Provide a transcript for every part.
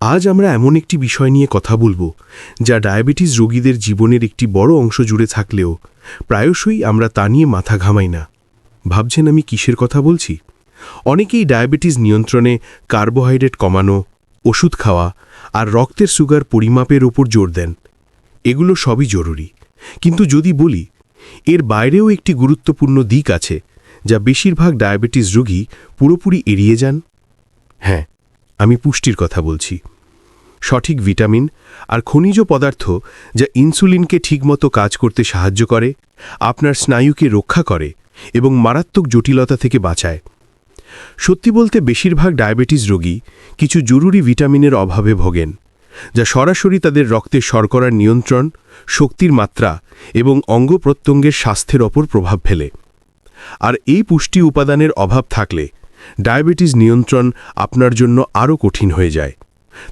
আজ আমরা এমন একটি বিষয় নিয়ে কথা বলব, যা ডায়াবেটিস রোগীদের জীবনের একটি বড় অংশ জুড়ে থাকলেও প্রায়শই আমরা তা নিয়ে মাথা ঘামাই না। ভাবছেন আমি কিসের কথা বলছি? অনেকেই ডায়াবেটিস নিয়ন্ত্রণে কার্বোহাইড্রেট কমানো, ওষুধ খাওয়া আর রক্তের সুগার পরিমাপের ওপর জোর দেন। এগুলো সবই জরুরি। কিন্তু যদি বলি, এর বাইরেও একটি গুরুত্বপূর্ণ দিক আছে, যা বেশিরভাগ ডায়াবেটিস রোগী পুরোপুরি এড়িয়ে যান। হ্যাঁ আমি পুষ্টির কথা বলছি। সঠিক ভিটামিন আর খনিজ পদার্থ যা ইনসুলিনকে ঠিকমতো কাজ করতে সাহায্য করে, আপনার স্নায়ুকে রক্ষা করে এবং মারাত্মক জটিলতা থেকে বাঁচায়। সত্যি বলতে বেশিরভাগ ডায়াবেটিস রোগী কিছু জরুরি ভিটামিনের অভাবে ভোগেন, যা সরাসরি তাদের রক্তে শর্করার নিয়ন্ত্রণ, শক্তির মাত্রা এবং অঙ্গ প্রত্যঙ্গের স্বাস্থ্যের ওপর প্রভাব ফেলে। আর এই পুষ্টি উপাদানের অভাব থাকলে ডায়াবেটিস নিয়ন্ত্রণ আপনার জন্য আরও কঠিন হয়ে যায়।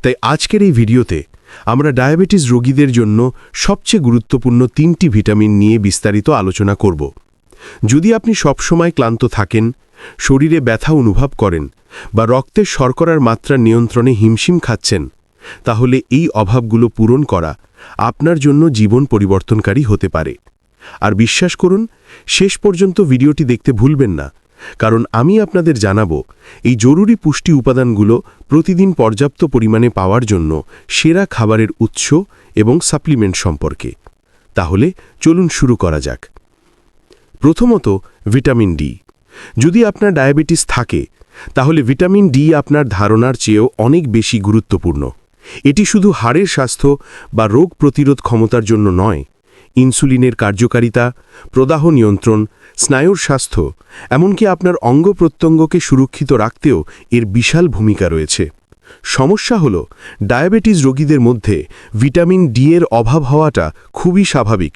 তাই আজকের এই ভিডিওতে আমরা ডায়াবেটিস রোগীদের জন্য সবচেয়ে গুরুত্বপূর্ণ তিনটি ভিটামিন নিয়ে বিস্তারিত আলোচনা করব। যদি আপনি সবসময় ক্লান্ত থাকেন, শরীরে ব্যথা অনুভব করেন বা রক্তের শর্করার মাত্রা নিয়ন্ত্রণে হিমশিম খাচ্ছেন, তাহলে এই অভাবগুলো পূরণ করা আপনার জন্য জীবন পরিবর্তনকারী হতে পারে। আর বিশ্বাস করুন, শেষ পর্যন্ত ভিডিওটি দেখতে ভুলবেন না। কারণ আমি আপনাদের জানাব, এই জরুরি পুষ্টি উপাদানগুলো প্রতিদিন পর্যাপ্ত পরিমাণে পাওয়ার জন্য সেরা খাবারের উৎস এবং সাপ্লিমেন্ট সম্পর্কে। তাহলে চলুন শুরু করা যাক। প্রথমত ভিটামিন ডি। যদি আপনার ডায়াবেটিস থাকে, তাহলে ভিটামিন ডি আপনার ধারণার চেয়েও অনেক বেশি গুরুত্বপূর্ণ। এটি শুধু হাড়ের স্বাস্থ্য বা রোগ প্রতিরোধ ক্ষমতার জন্য নয় ইনসুলিনের কার্যকারিতা, প্রদাহ নিয়ন্ত্রণ, স্নায়ুর স্বাস্থ্য, এমনকি আপনার অঙ্গ প্রত্যঙ্গকে সুরক্ষিত রাখতেও এর বিশাল ভূমিকা রয়েছে। সমস্যা হল, ডায়াবেটিস রোগীদের মধ্যে ভিটামিন ডি এর অভাব হওয়াটা খুবই স্বাভাবিক।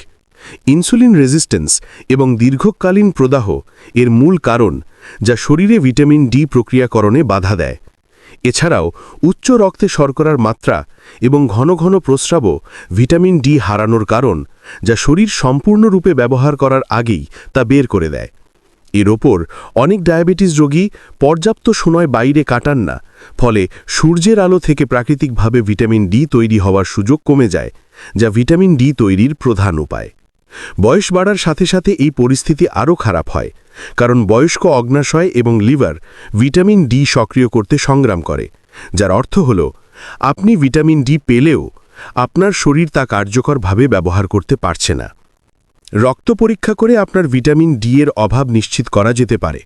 ইনসুলিন রেজিস্ট্যান্স এবং দীর্ঘকালীন প্রদাহ এর মূল কারণ যা শরীরে ভিটামিন ডি প্রক্রিয়াকরণে বাধা দেয়। এছাড়াও উচ্চ রক্তে শর্করার মাত্রা এবং ঘন ঘন প্রস্রাবও ভিটামিন ডি হারানোর কারণ, যা শরীর সম্পূর্ণরূপে ব্যবহার করার আগেই তা বের করে দেয়। এর ওপর অনেক ডায়াবেটিস রোগী পর্যাপ্ত সময় বাইরে কাটান না, ফলে সূর্যের আলো থেকে প্রাকৃতিকভাবে ভিটামিন ডি তৈরি হওয়ার সুযোগ কমে যায়, যা ভিটামিন ডি তৈরির প্রধান উপায়। বয়স বাড়ার সাথে সাথে এই পরিস্থিতি আরও খারাপ হয়, কারণ বয়স্ক অগ্নাশয় এবং লিভার ভিটামিন ডি সক্রিয় করতে সংগ্রাম করে, যার অর্থ হল, আপনি ভিটামিন ডি পেলেও আপনার শরীর তা কার্যকরভাবে ব্যবহার করতে পারছে না। রক্ত পরীক্ষা করে আপনার ভিটামিন ডি এর অভাব নিশ্চিত করা যেতে পারে,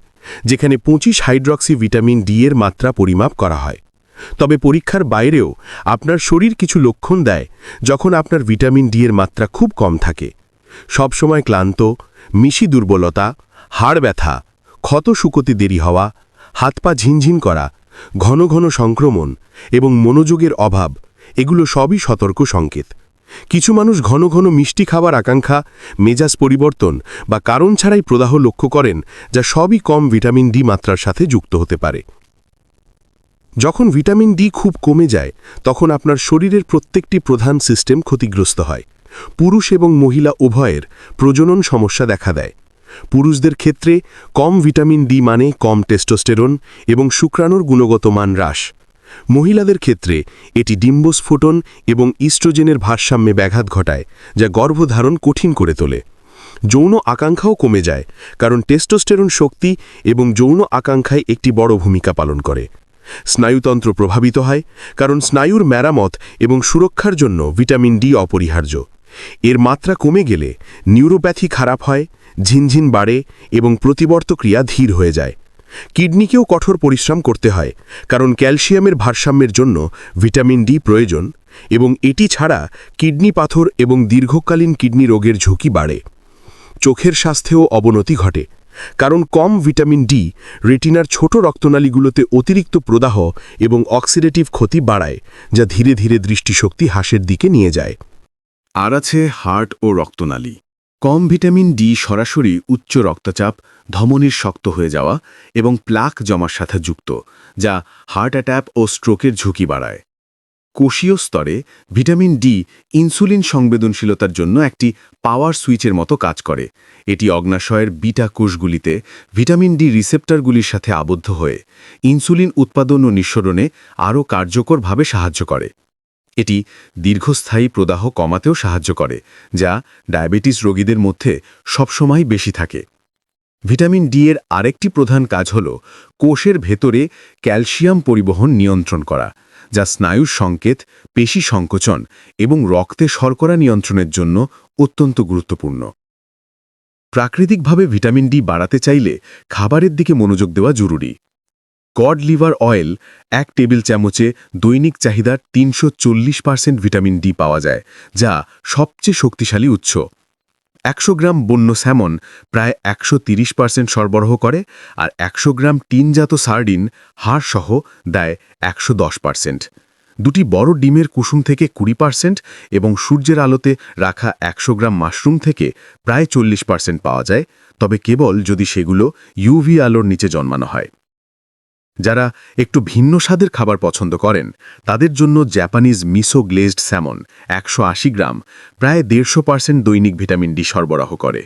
যেখানে পঁচিশ হাইড্রক্সি ভিটামিন ডি এর মাত্রা পরিমাপ করা হয়। তবে পরীক্ষার বাইরেও আপনার শরীর কিছু লক্ষণ দেয়, যখন আপনার ভিটামিন ডি এর মাত্রা খুব কম থাকে। সবসময় ক্লান্ত, মিশি দুর্বলতা, হাড় ব্যথা, ক্ষত শুকোতে দেরি হওয়া, হাত পা ঝিনঝিন করা, ঘন ঘন সংক্রমণ এবং মনোযোগের অভাব, এগুলো সবই সতর্ক সংকেত। কিছু মানুষ ঘন ঘন মিষ্টি খাবার আকাঙ্ক্ষা, মেজাজ পরিবর্তন বা কারণ ছাড়াই প্রদাহ লক্ষ্য করেন, যা সবই কম ভিটামিন ডি মাত্রার সাথে যুক্ত হতে পারে। যখন ভিটামিন ডি খুব কমে যায়, তখন আপনার শরীরের প্রত্যেকটি প্রধান সিস্টেম ক্ষতিগ্রস্ত হয়। পুরুষ এবং মহিলা উভয়ের প্রজনন সমস্যা দেখা দেয়। পুরুষদের ক্ষেত্রে কম ভিটামিন ডি মানে কম টেস্টোস্টেরন এবং শুক্রাণুর গুণগত মান হ্রাস। মহিলাদের ক্ষেত্রে এটি ডিম্বস্ফোটন এবং ইস্ট্রোজেনের ভারসাম্যে ব্যাঘাত ঘটায়, যা গর্ভধারণ কঠিন করে তোলে। যৌন আকাঙ্ক্ষাও কমে যায়, কারণ টেস্টোস্টেরন শক্তি এবং যৌন আকাঙ্ক্ষায় একটি বড় ভূমিকা পালন করে। স্নায়ুতন্ত্র প্রভাবিত হয়, কারণ স্নায়ুর মেরামত এবং সুরক্ষার জন্য ভিটামিন ডি অপরিহার্য। এর মাত্রা কমে গেলে নিউরোপ্যাথি খারাপ হয়, ঝিনঝিন বাড়ে এবং প্রতিবর্ত ক্রিয়া ধীর হয়ে যায়। কিডনিকেও কঠোর পরিশ্রম করতে হয়, কারণ ক্যালসিয়ামের ভারসাম্যের জন্য ভিটামিন ডি প্রয়োজন এবং এটি ছাড়া কিডনি পাথর এবং দীর্ঘকালীন কিডনি রোগের ঝুঁকি বাড়ে। চোখের স্বাস্থ্যেও অবনতি ঘটে, কারণ কম ভিটামিন ডি রেটিনার ছোট রক্তনালীগুলোতে অতিরিক্ত প্রদাহ এবং অক্সিডেটিভ ক্ষতি বাড়ায়, যা ধীরে ধীরে দৃষ্টিশক্তি হ্রাসের দিকে নিয়ে যায়। আর আছে হার্ট ও রক্তনালী। কম ভিটামিন ডি সরাসরি উচ্চ রক্তচাপ, ধমনির শক্ত হয়ে যাওয়া এবং প্লাক জমার সাথে যুক্ত, যা হার্ট অ্যাট্যাক ও স্ট্রোকের ঝুঁকি বাড়ায়। কোষীয় স্তরে ভিটামিন ডি ইনসুলিন সংবেদনশীলতার জন্য একটি পাওয়ার সুইচের মতো কাজ করে। এটি অগ্নাশয়ের বিটা কোষগুলিতে ভিটামিন ডি রিসেপ্টরগুলির সাথে আবদ্ধ হয়ে ইনসুলিন উৎপাদন ও নিঃসরণে আরও কার্যকরভাবে সাহায্য করে। এটি দীর্ঘস্থায়ী প্রদাহ কমাতেও সাহায্য করে, যা ডায়াবেটিস রোগীদের মধ্যে সবসময় বেশি থাকে। ভিটামিন ডি এর আরেকটি প্রধান কাজ হল কোষের ভেতরে ক্যালসিয়াম পরিবহন নিয়ন্ত্রণ করা, যা স্নায়ুর সংকেত, পেশি সংকোচন এবং রক্তে শর্করা নিয়ন্ত্রণের জন্য অত্যন্ত গুরুত্বপূর্ণ। প্রাকৃতিকভাবে ভিটামিন ডি বাড়াতে চাইলে খাবারের দিকে মনোযোগ দেওয়া জরুরি। কড লিভার অয়েল এক টেবিল চামচে দৈনিক চাহিদার তিনশো ভিটামিন ডি পাওয়া যায়, যা সবচেয়ে শক্তিশালী উৎস। একশো গ্রাম বন্য স্যামন প্রায় একশো সরবরাহ করে আর একশো গ্রাম টিনজাত সার্ডিন হাড়সহ দেয় একশো দুটি বড় ডিমের কুসুম থেকে কুড়ি পার্সেন্ট এবং সূর্যের আলোতে রাখা একশো গ্রাম মাশরুম থেকে প্রায় চল্লিশ পার্সেন্ট পাওয়া যায়, তবে কেবল যদি সেগুলো ইউভি আলোর নিচে জন্মানো হয়। যারা একটু ভিন্ন স্বাদের খাবার পছন্দ করেন, তাদের জন্য জাপানিজ মিসো গ্লেজড স্যামন একশো আশি গ্রাম, প্রায় দেড়শো পার্সেন্ট দৈনিক ভিটামিন ডি সরবরাহ করে।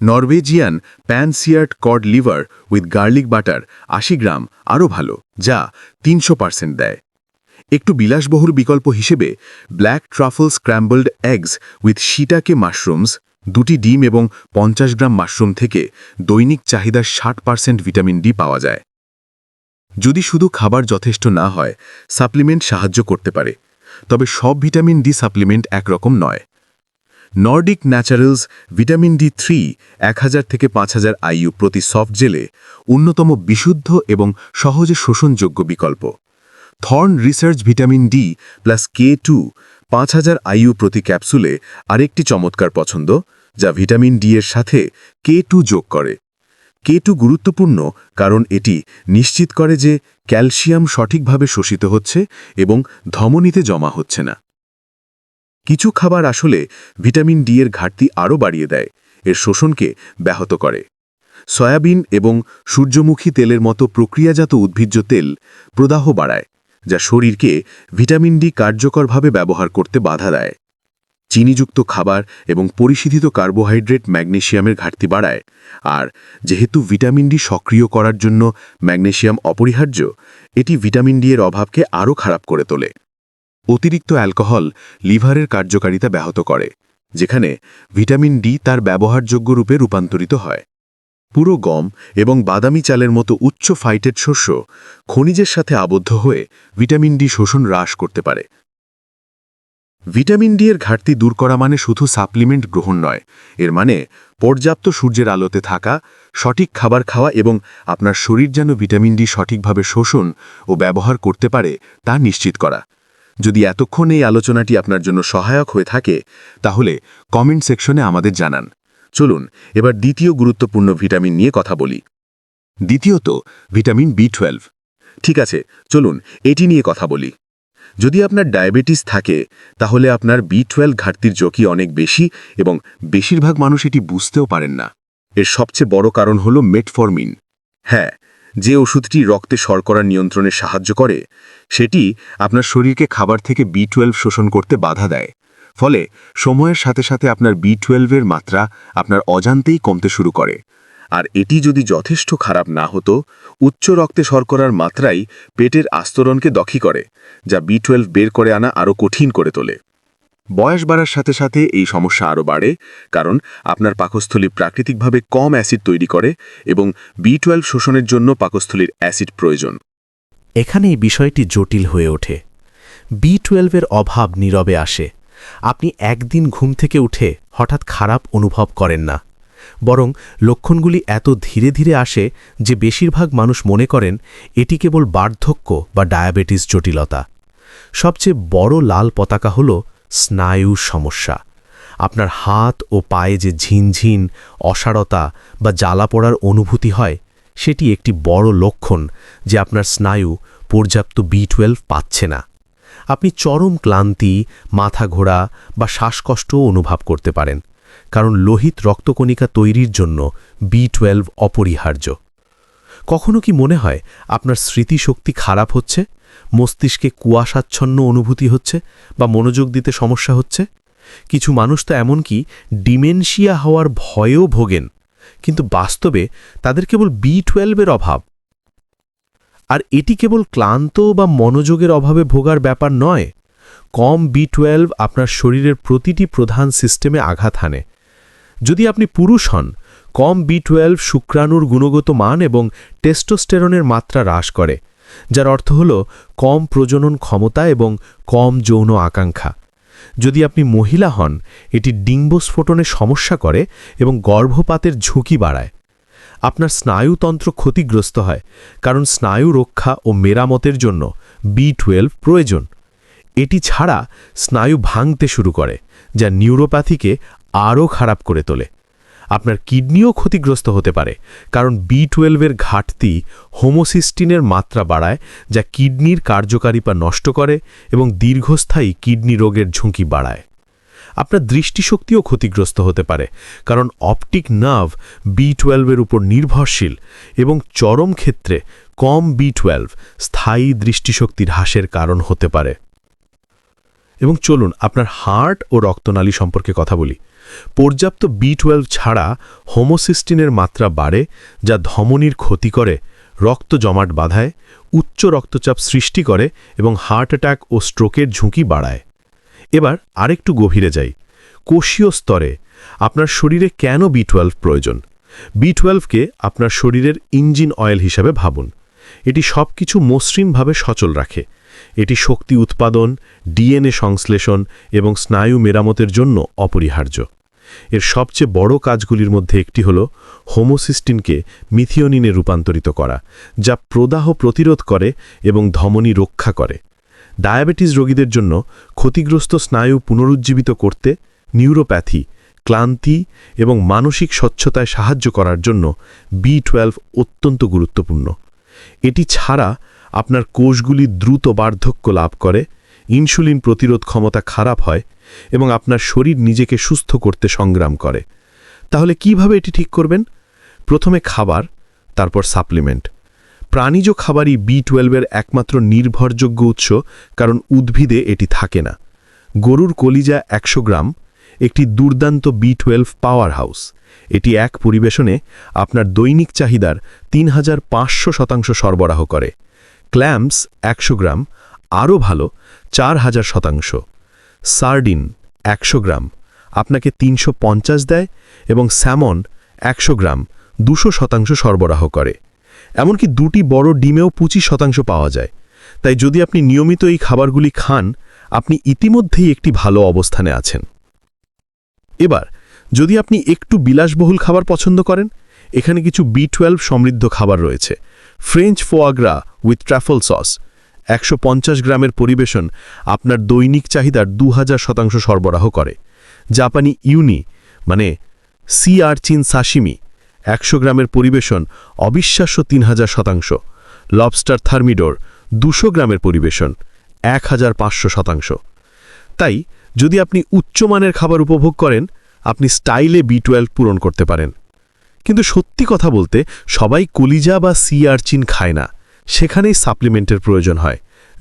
Norwegian প্যানসিয়ার্ট cod liver with garlic butter আশি গ্রাম, আরও ভালো, যা তিনশো পার্সেন্ট দেয়। একটু বিলাসবহুল বিকল্প হিসেবে black truffle scrambled eggs with shiitake mushrooms দুটি ডিম এবং পঞ্চাশ গ্রাম মাশরুম থেকে দৈনিক চাহিদার ষাট পার্সেন্ট ভিটামিন ডি পাওয়া যায়। যদি শুধু খাবার যথেষ্ট না হয়, সাপ্লিমেন্ট সাহায্য করতে পারে। তবে সব ভিটামিন ডি সাপ্লিমেন্ট একরকম নয়। Nordic Naturals vitamin D three এক হাজার থেকে পাঁচ হাজার আইইউ প্রতি সফট জেলে অন্যতম বিশুদ্ধ এবং সহজে শোষণযোগ্য বিকল্প। Thorne Research vitamin D plus K two পাঁচ হাজার আইইউ প্রতি ক্যাপসুলে আরেকটি চমৎকার পছন্দ, যা ভিটামিন ডি এর সাথে কে টু যোগ করে। কে টু গুরুত্বপূর্ণ কারণ এটি নিশ্চিত করে যে ক্যালসিয়াম সঠিকভাবে শোষিত হচ্ছে এবং ধমনীতে জমা হচ্ছে না। কিছু খাবার আসলে ভিটামিন ডি এর ঘাটতি আরও বাড়িয়ে দেয়, এর শোষণকে ব্যাহত করে। সয়াবিন এবং সূর্যমুখী তেলের মতো প্রক্রিয়াজাত উদ্ভিজ্জ তেল প্রদাহ বাড়ায়, যা শরীরকে ভিটামিন ডি কার্যকরভাবে ব্যবহার করতে বাধা দেয়। চিনিযুক্ত খাবার এবং পরিশোধিত কার্বোহাইড্রেট ম্যাগনেশিয়ামের ঘাটতি বাড়ায়। আর যেহেতু ভিটামিন ডি সক্রিয় করার জন্য ম্যাগনেশিয়াম অপরিহার্য, এটি ভিটামিন ডি এর অভাবকে আরও খারাপ করে তোলে। অতিরিক্ত অ্যালকোহল লিভারের কার্যকারিতা ব্যাহত করে, যেখানে ভিটামিন ডি তার ব্যবহারযোগ্য রূপে রূপান্তরিত হয়। পুরো গম এবং বাদামি চালের মতো উচ্চ ফাইটেড শস্য খনিজের সাথে আবদ্ধ হয়ে ভিটামিন ডি শোষণ হ্রাস করতে পারে। ভিটামিন ডি এর ঘাটতি দূর করা মানে শুধু সাপ্লিমেন্ট গ্রহণ নয়, এর মানে পর্যাপ্ত সূর্যের আলোতে থাকা, সঠিক খাবার খাওয়া এবং আপনার শরীর যেন ভিটামিন ডি সঠিকভাবে শোষণ ও ব্যবহার করতে পারে তা নিশ্চিত করা। যদি এতক্ষণ এই আলোচনাটি আপনার জন্য সহায়ক হয়ে থাকে, তাহলে কমেন্ট সেকশনে আমাদের জানান। চলুন, এবার দ্বিতীয় গুরুত্বপূর্ণ ভিটামিন নিয়ে কথা বলি। দ্বিতীয়ত, ভিটামিন বি টুয়েলভ। ঠিক আছে, চলুন, এটি নিয়ে কথা বলি। যদি আপনার ডায়াবেটিস থাকে, তাহলে আপনার বি টুয়েলভ ঘাটতির ঝুঁকি অনেক বেশি এবং বেশিরভাগ মানুষ এটি বুঝতেও পারেন না। এর সবচেয়ে বড় কারণ হল মেটফরমিন হ্যাঁ যে ওষুধটি রক্তে শর্করা নিয়ন্ত্রণে সাহায্য করে, সেটি আপনার শরীরকে খাবার থেকে বি টুয়েলভ শোষণ করতে বাধা দেয়। ফলে সময়ের সাথে সাথে আপনার বি টুয়েলভের মাত্রা আপনার অজান্তেই কমতে শুরু করে। আর এটি যদি যথেষ্ট খারাপ না হতো, উচ্চ রক্তে শর্করার মাত্রাই পেটের আস্তরণকে দখি করে, যা বি টুয়েলভ বের করে আনা আরও কঠিন করে তোলে। বয়স বাড়ার সাথে সাথে এই সমস্যা আরও বাড়ে, কারণ আপনার পাকস্থলী প্রাকৃতিকভাবে কম অ্যাসিড তৈরি করে এবং বি টুয়েলভ শোষণের জন্য পাকস্থলীর অ্যাসিড প্রয়োজন। এখানে এই বিষয়টি জটিল হয়ে ওঠে। বি টুয়েলভের অভাব নীরবে আসে। আপনি একদিন ঘুম থেকে উঠে হঠাৎ খারাপ অনুভব করেন না। বরং লক্ষণগুলি এত ধীরে ধীরে আসে যে বেশিরভাগ মানুষ মনে করেন এটি কেবল বার্ধক্য বা ডায়াবেটিস জটিলতা। সবচেয়ে বড় লাল পতাকা হল স্নায়ু সমস্যা। আপনার হাত ও পায়ে যে ঝিনঝিন, অসারতা বা জ্বালা পড়ার অনুভূতি হয়, সেটি একটি বড় লক্ষণ যে আপনার স্নায়ু পর্যাপ্ত বি টুয়েলভ পাচ্ছে না। আপনি চরম ক্লান্তি, মাথা ঘোরা বা শ্বাসকষ্টও অনুভব করতে পারেন। কারণ লোহিত রক্তকণিকা তৈরির জন্য বি টুয়েলভ অপরিহার্য। কখনো কি মনে হয় আপনার স্মৃতিশক্তি খারাপ হচ্ছে? মস্তিষ্কে কুয়াশাচ্ছন্ন অনুভূতি হচ্ছে বা মনোযোগ দিতে সমস্যা হচ্ছে? কিছু মানুষ তো এমনকি ডিমেনশিয়া হওয়ার ভয়েও ভোগেন, কিন্তু বাস্তবে তাদের কেবল বি টুয়েলভের অভাব। আর এটি কেবল ক্লান্ত বা মনোযোগের অভাবে ভোগার ব্যাপার নয়? কম বি টুয়েলভ আপনার শরীরের প্রতিটি প্রধান সিস্টেমে আঘাত হানে। যদি আপনি পুরুষ হন, কম বি টুয়েলভ শুক্রাণুর গুণগত মান এবং টেস্টোস্টেরনের মাত্রা হ্রাস করে, যার অর্থ হল কম প্রজনন ক্ষমতা এবং কম যৌন আকাঙ্ক্ষা। যদি আপনি মহিলা হন, এটি ডিম্বস্ফোটনে সমস্যা করে এবং গর্ভপাতের ঝুঁকি বাড়ায়। আপনার স্নায়ুতন্ত্র ক্ষতিগ্রস্ত হয়, কারণ স্নায়ু রক্ষা ও মেরামতের জন্য বি টুয়েলভ প্রয়োজন। এটি ছাড়া স্নায়ু ভাঙতে শুরু করে, যা নিউরোপ্যাথিকে আরও খারাপ করে তোলে। আপনার কিডনিও ক্ষতিগ্রস্ত হতে পারে, কারণ বি টুয়েলভের ঘাটতি হোমোসিস্টিনের মাত্রা বাড়ায়, যা কিডনির কার্যকারিতা নষ্ট করে এবং দীর্ঘস্থায়ী কিডনি রোগের ঝুঁকি বাড়ায়। আপনার দৃষ্টিশক্তিও ক্ষতিগ্রস্ত হতে পারে, কারণ অপটিক নার্ভ বি টুয়েলভের উপর নির্ভরশীল এবং চরম ক্ষেত্রে কম বি টুয়েলভ স্থায়ী দৃষ্টিশক্তির হ্রাসের কারণ হতে পারে। এবং চলুন আপনার হার্ট ও রক্তনালী সম্পর্কে কথা বলি। পর্যাপ্ত বি টুয়েলভ ছাড়া হোমোসিস্টিনের মাত্রা বাড়ে, যা ধমনির ক্ষতি করে, রক্ত জমাট বাঁধায়, উচ্চ রক্তচাপ সৃষ্টি করে এবং হার্ট অ্যাটাক ও স্ট্রোকের ঝুঁকি বাড়ায়। এবার আরেকটু গভীরে যাই। কোষীয় স্তরে আপনার শরীরে কেন বি টুয়েলভ প্রয়োজন? বি টুয়েলভকে আপনার শরীরের ইঞ্জিন অয়েল হিসাবে ভাবুন। এটি সব কিছু মসৃণভাবে সচল রাখে। এটি শক্তি উৎপাদন, ডিএনএ সংশ্লেষণ এবং স্নায়ু মেরামতের জন্য অপরিহার্য। এর সবচেয়ে বড় কাজগুলির মধ্যে একটি হল হোমোসিস্টিনকে মিথিওনিনে রূপান্তরিত করা, যা প্রদাহ প্রতিরোধ করে এবং ধমনী রক্ষা করে। ডায়াবেটিস রোগীদের জন্য ক্ষতিগ্রস্ত স্নায়ু পুনরুজ্জীবিত করতে নিউরোপ্যাথি, ক্লান্তি এবং মানসিক স্বচ্ছতায় সাহায্য করার জন্য বি টুয়েলভ অত্যন্ত গুরুত্বপূর্ণ। এটি ছাড়া আপনার কোষগুলি দ্রুত বার্ধক্য লাভ করে, ইনসুলিন প্রতিরোধ ক্ষমতা খারাপ হয় এবং আপনার শরীর নিজেকে সুস্থ করতে সংগ্রাম করে। তাহলে কীভাবে এটি ঠিক করবেন? প্রথমে খাবার, তারপর সাপ্লিমেন্ট। প্রাণীজ খাবারই বি টুয়েলভের একমাত্র নির্ভরযোগ্য উৎস, কারণ উদ্ভিদে এটি থাকে না। গরুর কলিজা একশো গ্রাম, একটি দুর্দান্ত বি টুয়েলভ পাওয়ার হাউস এটি এক পরিবেশনে আপনার দৈনিক চাহিদার তিন হাজার পাঁচশো শতাংশ সরবরাহ করে। ক্ল্যাম্পস একশো গ্রাম, আরও ভালো, চার হাজার শতাংশ। সার্ডিন একশো গ্রাম, আপনাকে তিনশো পঞ্চাশ দেয় এবং স্যামন একশো গ্রাম, দুশো শতাংশ সরবরাহ করে। এমনকি দুটি বড় ডিমেও পঁচিশ শতাংশ পাওয়া যায়। তাই যদি আপনি নিয়মিত এই খাবারগুলি খান, আপনি ইতিমধ্যেই একটি ভালো অবস্থানে আছেন। এবার, যদি আপনি একটু বিলাসবহুল খাবার পছন্দ করেন, এখানে কিছু বি টুয়েলভ সমৃদ্ধ খাবার রয়েছে। French foie gras with truffle sauce একশো পঞ্চাশ গ্রামের পরিবেশন আপনার দৈনিক চাহিদার দু হাজার শতাংশ সরবরাহ করে। জাপানি ইউনি মানে সি আর্চিন সাশিমি, একশো গ্রামের পরিবেশন অবিশ্বাস্য তিন হাজার শতাংশ। লবস্টার থার্মিডোর দুশো গ্রামের পরিবেশন এক হাজার পাঁচশো শতাংশ। তাই, যদি আপনি উচ্চমানের খাবার উপভোগ করেন, আপনি স্টাইলে বি টুয়েলভ পূরণ করতে পারেন। কিন্তু সত্যি কথা বলতে, সবাই কলিজা বা সি আর্চিন খায় না। সেখানেই সাপ্লিমেন্টের প্রয়োজন হয়।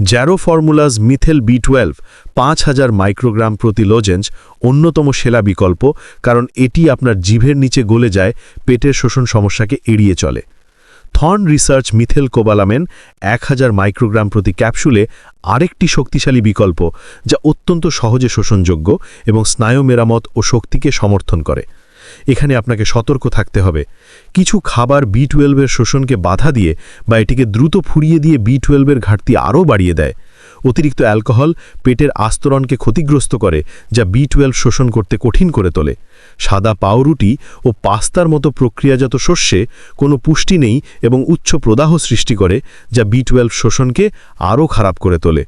Jarrow Formulas methyl B twelve, পাঁচ হাজার মাইক্রোগ্রাম প্রতি লোজেন্স অন্যতম সেরা বিকল্প, কারণ এটি আপনার জিভের নিচে গলে যায়, পেটের শোষণ সমস্যাকে এড়িয়ে চলে। থর্ন রিসার্চ মিথেল কোবালামেন এক হাজার মাইক্রোগ্রাম প্রতি ক্যাপসুলে আরেকটি শক্তিশালী বিকল্প, যা অত্যন্ত সহজে শোষণযোগ্য এবং স্নায়ু মেরামত ও শক্তিকে সমর্থন করে। এখানে আপনাকে সতর্ক থাকতে হবে। কিছু খাবার বি টুয়েলভের শোষণকে বাধা দিয়ে বা এটিকে দ্রুত ফুরিয়ে দিয়ে বি টুয়েলভের ঘাটতি আরও বাড়িয়ে দেয়। অতিরিক্ত অ্যালকোহল পেটের আস্তরণকে ক্ষতিগ্রস্ত করে, যা বি টুয়েলভ শোষণ করতে কঠিন করে তোলে। সাদা পাউরুটি ও পাস্তার মতো প্রক্রিয়াজাত শস্যে কোনো পুষ্টি নেই এবং উচ্চ প্রদাহ সৃষ্টি করে, যা বি টুয়েলভ শোষণকে আরও খারাপ করে তোলে।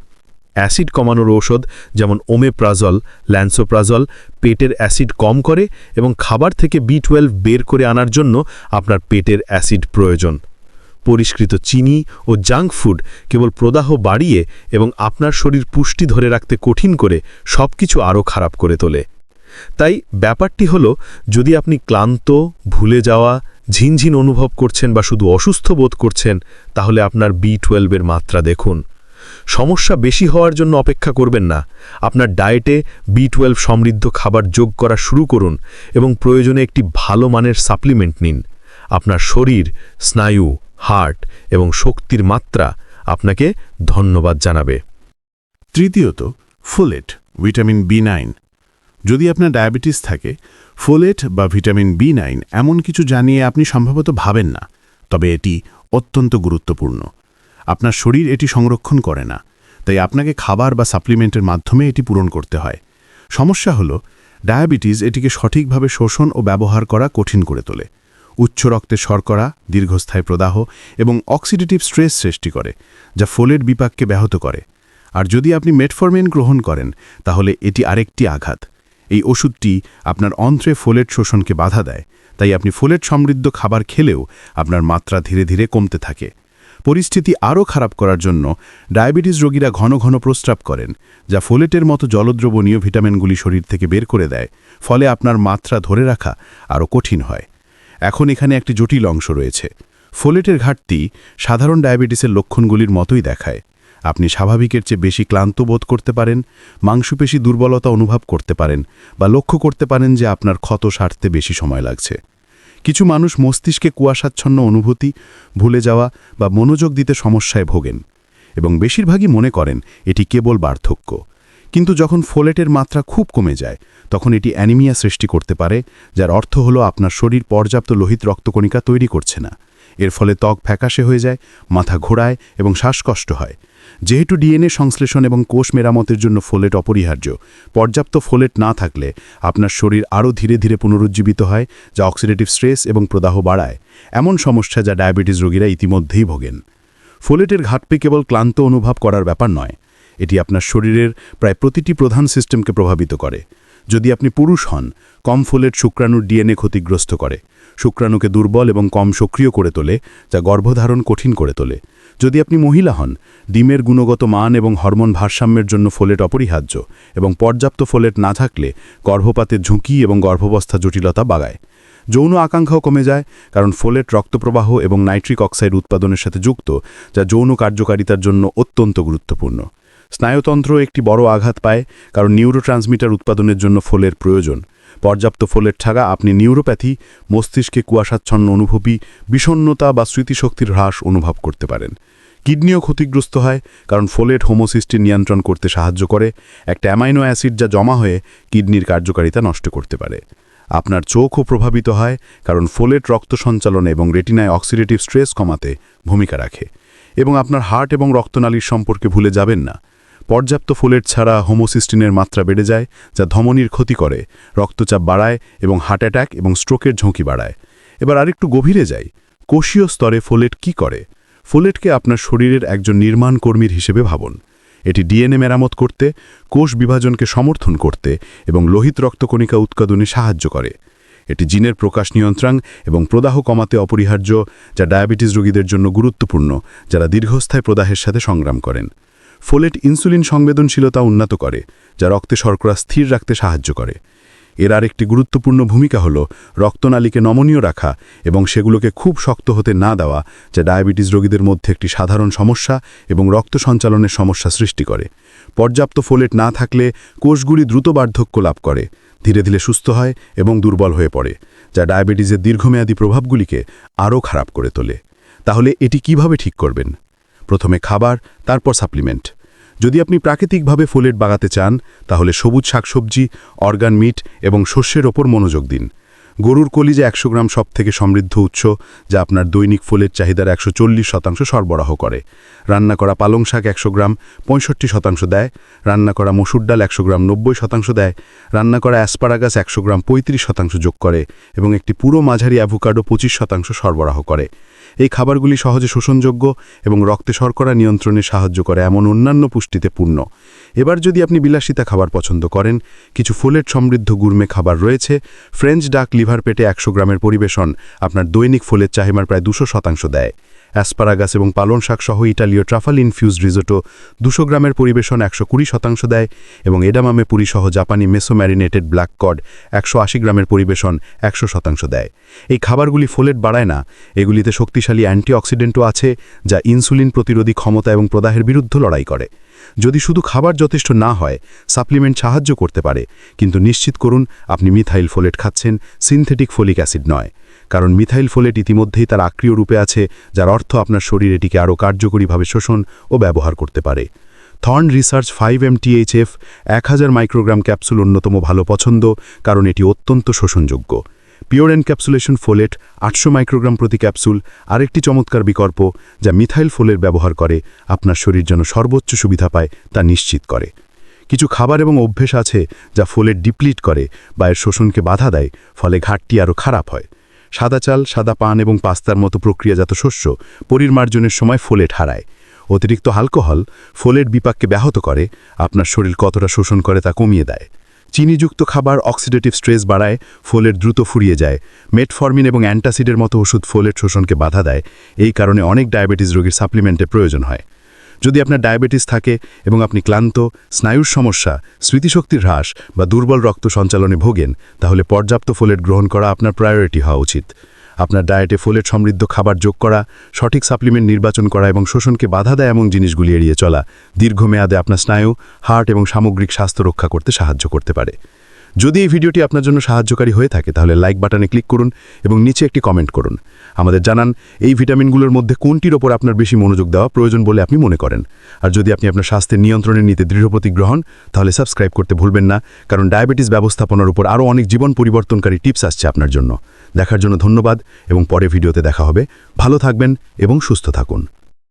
অ্যাসিড কমানোর ঔষধ যেমন ওমেপ্রাজল, ল্যান্সোপ্রাজল, পেটের অ্যাসিড কম করে এবং খাবার থেকে বি টুয়েলভ বের করে আনার জন্য আপনার পেটের অ্যাসিড প্রয়োজন। পরিষ্কৃত চিনি ও জাঙ্ক ফুড কেবল প্রদাহ বাড়িয়ে এবং আপনার শরীর পুষ্টি ধরে রাখতে কঠিন করে সব কিছু আরও খারাপ করে তোলে। তাই ব্যাপারটি হল, যদি আপনি ক্লান্ত, ভুলে যাওয়া, ঝিনঝিন অনুভব করছেন বা শুধু অসুস্থ বোধ করছেন, তাহলে আপনার বি টুয়েলভের মাত্রা দেখুন। সমস্যা বেশি হওয়ার জন্য অপেক্ষা করবেন না। আপনার ডায়েটে বি টুয়েলভ সমৃদ্ধ খাবার যোগ করা শুরু করুন এবং প্রয়োজনে একটি ভালো মানের সাপ্লিমেন্ট নিন। আপনার শরীর, স্নায়ু, হার্ট এবং শক্তির মাত্রা আপনাকে ধন্যবাদ জানাবে। তৃতীয়ত, ফোলেট, ভিটামিন বি নাইন যদি আপনার ডায়াবেটিস থাকে, ফোলেট বা ভিটামিন বি নাইন এমন কিছু জানিয়ে আপনি সম্ভবত ভাবেন না, তবে এটি অত্যন্ত গুরুত্বপূর্ণ। আপনার শরীর এটি সংরক্ষণ করে না, তাই আপনাকে খাবার বা সাপ্লিমেন্টের মাধ্যমে এটি পূরণ করতে হয়। সমস্যা হল, ডায়াবেটিস এটিকে সঠিকভাবে শোষণ ও ব্যবহার করা কঠিন করে তোলে। উচ্চ রক্তে শর্করা, দীর্ঘস্থায়ী প্রদাহ এবং অক্সিডেটিভ স্ট্রেস সৃষ্টি করে, যা ফোলেট বিপাককে ব্যাহত করে। আর যদি আপনি মেটফরমিন গ্রহণ করেন, তাহলে এটি আরেকটি আঘাত। এই ওষুধটি আপনার অন্ত্রে ফোলেট শোষণকে বাধা দেয়, তাই আপনি ফোলেট সমৃদ্ধ খাবার খেলেও আপনার মাত্রা ধীরে ধীরে কমতে থাকে। পরিস্থিতি আরও খারাপ করার জন্য ডায়াবেটিস রোগীরা ঘন ঘন প্রস্রাব করেন, যা ফোলেটের মতো জলদ্রবণীয় ভিটামিনগুলি শরীর থেকে বের করে দেয়, ফলে আপনার মাত্রা ধরে রাখা আরও কঠিন হয়। এখন এখানে একটি জটিল অংশ রয়েছে। ফোলেটের ঘাটতি সাধারণ ডায়াবেটিসের লক্ষণগুলির মতোই দেখায়। আপনি স্বাভাবিকের চেয়ে বেশি ক্লান্ত বোধ করতে পারেন, মাংসপেশি দুর্বলতা অনুভব করতে পারেন, বা লক্ষ্য করতে পারেন যে আপনার ক্ষত সারতে বেশি সময় লাগছে। কিছু মানুষ মস্তিষ্কে কুয়াশাচ্ছন্ন অনুভূতি, ভুলে যাওয়া বা মনোযোগ দিতে সমস্যায় ভোগেন এবং বেশিরভাগই মনে করেন এটি কেবল বার্ধক্য। কিন্তু যখন ফোলেটের মাত্রা খুব কমে যায়, তখন এটি অ্যানিমিয়া সৃষ্টি করতে পারে, যার অর্থ হলো আপনার শরীর পর্যাপ্ত লোহিত রক্তকণিকা তৈরি করছে না। এর ফলে ত্বক ফ্যাকাশে হয়ে যায়, মাথা ঘোরায় এবং শ্বাসকষ্ট হয়। যেহেতু ডিএনএ সংশ্লেষণ এবং কোষ মেরামতের জন্য ফোলেট অপরিহার্য, পর্যাপ্ত ফোলেট না থাকলে আপনার শরীর আরও ধীরে ধীরে পুনরুজ্জীবিত হয়, যা অক্সিডেটিভ স্ট্রেস এবং প্রদাহ বাড়ায়। এমন সমস্যা যা ডায়াবেটিস রোগীরা ইতিমধ্যেই ভোগেন। ফোলেটের ঘাটপি কেবল ক্লান্ত অনুভব করার ব্যাপার নয়, এটি আপনার শরীরের প্রায় প্রতিটি প্রধান সিস্টেমকে প্রভাবিত করে। যদি আপনি পুরুষ হন, কম ফোলেট শুক্রাণুর ডিএনএ ক্ষতিগ্রস্ত করে। শুক্রাণুকে দুর্বল এবং কম সক্রিয় করে তোলে, যা গর্ভধারণ কঠিন করে তোলে। যদি আপনি মহিলা হন, ডিমের গুণগত মান এবং হরমোন ভারসাম্যের জন্য ফোলেট অপরিহার্য এবং পর্যাপ্ত ফোলেট না থাকলে গর্ভপাতের ঝুঁকি এবং গর্ভাবস্থা জটিলতা বাড়ায়। যৌন আকাঙ্ক্ষাও কমে যায়, কারণ ফোলেট রক্তপ্রবাহ এবং নাইট্রিক অক্সাইড উৎপাদনের সাথে যুক্ত, যা যৌন কার্যকারিতার জন্য অত্যন্ত গুরুত্বপূর্ণ। স্নায়ুতন্ত্র একটি বড় আঘাত পায়, কারণ নিউরোট্রান্সমিটার উৎপাদনের জন্য ফোলের প্রয়োজন। পর্যাপ্ত ফোলের ছাগা আপনি নিউরোপ্যাথি, মস্তিষ্কে কুয়াশাচ্ছন্ন অনুভূতি বিষণ্নতা বা স্মৃতিশক্তির হ্রাস অনুভব করতে পারেন। কিডনিও ক্ষতিগ্রস্ত হয়, কারণ ফোলেট হোমোসিস্টিন নিয়ন্ত্রণ করতে সাহায্য করে, একটা অ্যামাইনো অ্যাসিড যা জমা হয়ে কিডনির কার্যকারিতা নষ্ট করতে পারে। আপনার চোখও প্রভাবিত হয়, কারণ ফোলেট রক্ত সঞ্চালনে এবং রেটিনায় অক্সিডেটিভ স্ট্রেস কমাতে ভূমিকা রাখে। এবং আপনার হার্ট এবং রক্তনালীর সম্পর্কে ভুলে যাবেন না। পর্যাপ্ত ফোলেট ছাড়া হোমোসিস্টিনের মাত্রা বেড়ে যায়, যা ধমনির ক্ষতি করে, রক্তচাপ বাড়ায় এবং হার্ট অ্যাটাক এবং স্ট্রোকের ঝুঁকি বাড়ায়। এবার আরেকটু গভীরে যাই। কোষীয় স্তরে ফোলেট কি করে? ফোলেটকে আপনার শরীরের একজন নির্মাণ কর্মীর হিসেবে ভাবুন। এটি ডিএনএ মেরামত করতে, কোষ বিভাজনকে সমর্থন করতে এবং লোহিত রক্তকণিকা উৎপাদনে সাহায্য করে। এটি জিনের প্রকাশ নিয়ন্ত্রণ এবং প্রদাহ কমাতে অপরিহার্য, যা ডায়াবেটিস রোগীদের জন্য গুরুত্বপূর্ণ, যারা দীর্ঘস্থায়ী প্রদাহের সাথে সংগ্রাম করেন। ফোলেট ইনসুলিন সংবেদনশীলতা উন্নত করে, যা রক্তে শর্করা স্থির রাখতে সাহায্য করে। এর আরেকটি গুরুত্বপূর্ণ ভূমিকা হল রক্তনালীকে নমনীয় রাখা এবং সেগুলোকে খুব শক্ত হতে না দেওয়া, যা ডায়াবেটিস রোগীদের মধ্যে একটি সাধারণ সমস্যা এবং রক্ত সঞ্চালনের সমস্যা সৃষ্টি করে। পর্যাপ্ত ফোলেট না থাকলে কোষগুলি দ্রুত বার্ধক্য লাভ করে, ধীরে ধীরে সুস্থ হয় এবং দুর্বল হয়ে পড়ে, যা ডায়াবেটিসের দীর্ঘমেয়াদী প্রভাবগুলিকে আরও খারাপ করে তোলে। তাহলে এটি কীভাবে ঠিক করবেন? প্রথমে খাবার, তারপর সাপ্লিমেন্ট যদি আপনি প্রাকৃতিকভাবে ফোলেট বাগাতে চান, তাহলে সবুজ শাকসবজি, অর্গান মিট এবং শস্যের ওপর মনোযোগ দিন। গরুর কলিজা একশো গ্রাম সব থেকে সমৃদ্ধ উৎস, যা আপনার দৈনিক ফোলের চাহিদার একশো চল্লিশ শতাংশ সরবরাহ করে। রান্না করা পালং শাক একশো গ্রাম, পঁয়ষট্টি শতাংশ দেয়। রান্না করা মসুর ডাল একশো গ্রাম, নব্বই শতাংশ দেয়। রান্না করা অ্যাসপারাগাস একশো গ্রাম, পঁয়ত্রিশ শতাংশ যোগ করে এবং একটি পুরো মাঝারি অ্যাভোকাডো পঁচিশ শতাংশ সরবরাহ করে। এই খাবারগুলি সহজে শোষণযোগ্য এবং রক্তে শর্করা নিয়ন্ত্রণে সাহায্য করে এমন অন্যান্য পুষ্টিতে পূর্ণ। এবার যদি আপনি বিলাসিতা খাবার পছন্দ করেন, কিছু ফোলেট সমৃদ্ধ গুরমে খাবার রয়েছে ফ্রেঞ্চ ডাক লিভার পেটে একশো গ্রামের পরিবেশন আপনার দৈনিক ফোলের চাহিমার প্রায় দুশো শতাংশ দেয়। অ্যাসপারাগাস এবং পালন শাক সহ ইটালীয় ট্রাফাল ইনফিউজড রিজোটো দুশো গ্রামের পরিবেশন একশো কুড়ি শতাংশ দেয় এবং এডামামে পুরি সহ জাপানি মেসো ম্যারিনেটেড ব্ল্যাক কড একশো আশি গ্রামের পরিবেশন একশো শতাংশ দেয়। এই খাবারগুলি ফোলেট বাড়ায় না, এগুলিতে শক্তিশালী অ্যান্টিঅক্সিডেন্টও আছে যা ইনসুলিন প্রতিরোধী ক্ষমতা এবং প্রদাহের বিরুদ্ধে লড়াই করে। যদি শুধু খাবার যথেষ্ট না হয়, সাপ্লিমেন্ট সাহায্য করতে পারে, কিন্তু নিশ্চিত করুন আপনি মিথাইল ফোলেট খাচ্ছেন, সিনথেটিক ফোলিক অ্যাসিড নয়। কারণ মিথাইল ফোলেট ইতিমধ্যেই তার আক্রিয় রূপে আছে, যার অর্থ আপনার শরীর এটিকে আরও কার্যকরীভাবে শোষণ ও ব্যবহার করতে পারে। Thorne Research five M THF এক হাজার মাইক্রোগ্রাম ক্যাপসুল অন্যতম ভালো পছন্দ, কারণ এটি অত্যন্ত শোষণযোগ্য। পিওর এনক্যাপসুলেশন ফোলেট আটশো মাইক্রোগ্রাম প্রতি ক্যাপসুল, আরেকটি চমৎকার বিকল্প, যা মিথাইল ফোলের ব্যবহার করে আপনার শরীর যেন সর্বোচ্চ সুবিধা পায় তা নিশ্চিত করে। কিছু খাবার এবং অভ্যেস আছে, যা ফোলেট ডিপ্লিট করে বা এর শোষণকে বাধা দেয়, ফলে ঘাটতি আরও খারাপ হয়। সাদা চাল, সাদা পান এবং পাস্তার মতো প্রক্রিয়াজাত শস্য পরিমার্জনের সময় ফোলেট হারায়। অতিরিক্ত অ্যালকোহল ফোলেট বিপাককে ব্যাহত করে, আপনার শরীর কতটা শোষণ করে তা কমিয়ে দেয়। চিনিযুক্ত খাবার অক্সিডেটিভ স্ট্রেস বাড়ায়, ফোলেট দ্রুত ফুরিয়ে যায়। মেটফরমিন এবং অ্যান্টাসিডের মতো ওষুধ ফোলেট শোষণকে বাধা দেয়। এই কারণে অনেক ডায়াবেটিস রোগীর সাপ্লিমেন্টের প্রয়োজন হয়। যদি আপনার ডায়াবেটিস থাকে এবং আপনি ক্লান্ত, স্নায়ুর সমস্যা, স্মৃতিশক্তির হ্রাস বা দুর্বল রক্ত সঞ্চালনে ভোগেন, তাহলে পর্যাপ্ত ফোলেট গ্রহণ করা আপনার প্রায়োরিটি হওয়া উচিত। আপনার ডায়েটে ফোলেট সমৃদ্ধ খাবার যোগ করা, সঠিক সাপ্লিমেন্ট নির্বাচন করা এবং শোষণকে বাধা দেয় এমন জিনিসগুলি এড়িয়ে চলা, দীর্ঘমেয়াদে আপনার স্নায়ু, হার্ট এবং সামগ্রিক স্বাস্থ্য রক্ষা করতে সাহায্য করতে পারে। যদি এই ভিডিওটি আপনার জন্য সাহায্যকারী হয়ে থাকে, তাহলে লাইক বাটনে ক্লিক করুন এবং নিচে একটি কমেন্ট করুন। আমাদের জানান, এই ভিটামিনগুলোর মধ্যে কোনটির ওপর আপনার বেশি মনোযোগ দেওয়া প্রয়োজন বলে আপনি মনে করেন। আর যদি আপনি আপনার স্বাস্থ্যের নিয়ন্ত্রণে নিতে দৃঢ় প্রতিগ্রহণ, তাহলে সাবস্ক্রাইব করতে ভুলবেন না, কারণ ডায়াবেটিস ব্যবস্থাপনার উপর আরও অনেক জীবন পরিবর্তনকারী টিপস আসছে আপনার জন্য। দেখার জন্য ধন্যবাদ, এবং পরে ভিডিওতে দেখা হবে। ভালো থাকবেন এবং সুস্থ থাকুন।